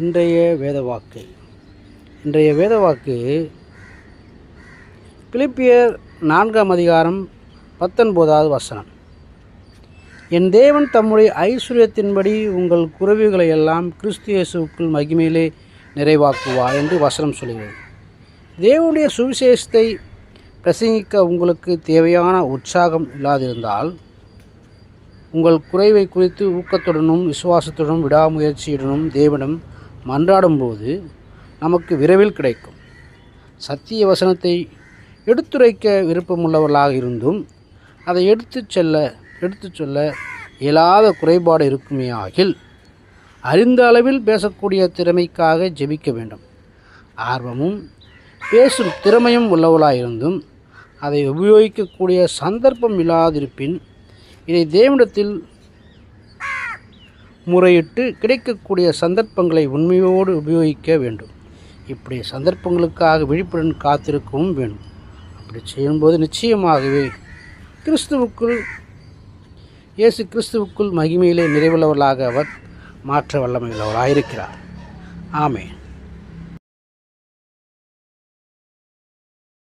இன்றைய வேதவாக்கு. இன்றைய வேதவாக்கு பிலிப்பியர் நான்காம் அதிகாரம் பத்தொன்பதாவது வசனம். என் தேவன் தம்முடைய ஐஸ்வர்யத்தின்படி உங்கள் குறைவுகளை எல்லாம் கிறிஸ்து இயேசுவுக்குள் மகிமையிலே நிறைவாக்குவார் என்று வசனம் சொல்கிறது. தேவனுடைய சுவிசேஷத்தை பிரசங்கிக்க உங்களுக்கு தேவையான உற்சாகம் இல்லாதிருந்தால் உங்கள் குறைவை குறித்து ஊக்கத்துடனும் விசுவாசத்துடனும் விடாமுயற்சியுடனும் மன்றாடும்போது நமக்கு விரைவில் கிடைக்கும். சத்திய வசனத்தை எடுத்துரைக்க விருப்பமுள்ளவர்களாக இருந்தும் அதை எடுத்துச் செல்ல எடுத்துச் சொல்ல இயலாத குறைபாடு இருக்குமே ஆகில் அறிந்த அளவில் பேசக்கூடிய திறமைக்காக ஜெபிக்க வேண்டும். ஆர்வமும் பேசும் திறமையும் உள்ளவளாயிருந்தும் அதை உபயோகிக்கக்கூடிய சந்தர்ப்பம் இல்லாதிருப்பின் இதை தேவனிடத்தில் முறையிட்டு கிடைக்கக்கூடிய சந்தர்ப்பங்களை உண்மையோடு உபயோகிக்க வேண்டும். இப்படி சந்தர்ப்பங்களுக்காக விழிப்புடன் காத்திருக்கவும் வேண்டும். அப்படி செய்யும்போது நிச்சயமாகவே கிறிஸ்துவுக்குள் இயேசு கிறிஸ்துவுக்குள் மகிமையிலே நிறைவுள்ளவர்களாக அவர் மாற்ற வல்லமையுள்ளவராயிருக்கிறார். ஆமே